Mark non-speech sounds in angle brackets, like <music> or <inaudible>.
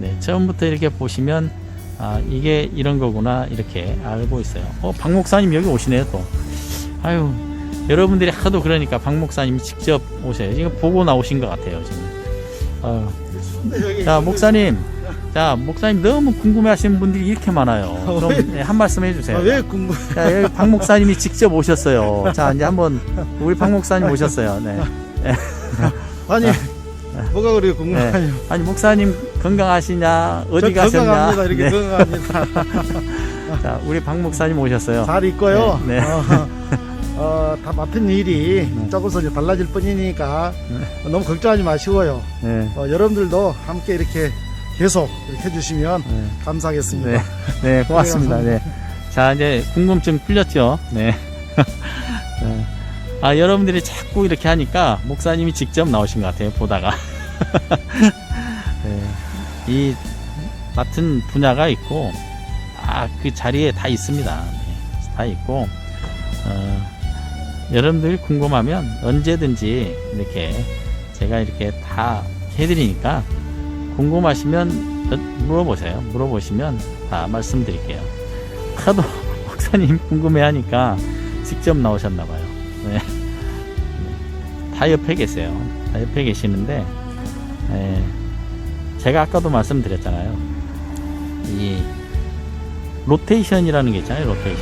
네, 처음부터 이렇게 보시면 아, 이게 이런 거구나 이렇게 알고 있어요. 어, 박 목사님 여기 오시네요 또. 아유, 여러분들이 하도 그러니까 박 목사님이 직접 오셔요. 지금 보고 나오신 것 같아요 지금. 어, 자 목사님, 자 목사님 너무 궁금해하시는 분들이 이렇게 많아요. 그럼 왜? 네, 한 말씀 해주세요. 아, 왜 궁금? 자, 여기 박 목사님이 직접 오셨어요. 자, 이제 한번 우리 박 목사님 오셨어요. 네. 아니 뭐가 그렇게 궁금하냐? 네. 아니 목사님 건강하시냐? 어디 저 가셨냐? 건강합니다. 이렇게 네. 건강합니다. <laughs> 자, 우리 박 목사님 오셨어요. 잘 있고요. 네, 네. 어, 어, 다 맡은 일이 네. 조금씩 이제 달라질 뿐이니까 너무 걱정하지 마시고요. 네. 어, 여러분들도 함께 이렇게 계속 이렇게 해주시면 네. 감사하겠습니다. 네. 네, 고맙습니다. <laughs> 네. 자, 이제 궁금증 풀렸죠? 네. <laughs> 네. 아, 여러분들이 자꾸 이렇게 하니까 목사님이 직접 나오신 것 같아요, 보다가. 네. 이 맡은 분야가 있고, 다 그 자리에 다 있습니다. 네. 다 있고, 어, 여러분들이 궁금하면 언제든지 이렇게 제가 이렇게 다 해드리니까 궁금하시면 여- 물어보세요. 물어보시면 다 말씀드릴게요. 하도 목사님 <laughs> 궁금해하니까 직접 나오셨나봐요. 네. 다 옆에 계세요. 다 옆에 계시는데 예, 제가 아까도 말씀드렸잖아요. 이 로테이션이라는 게 있잖아요. 로테이션.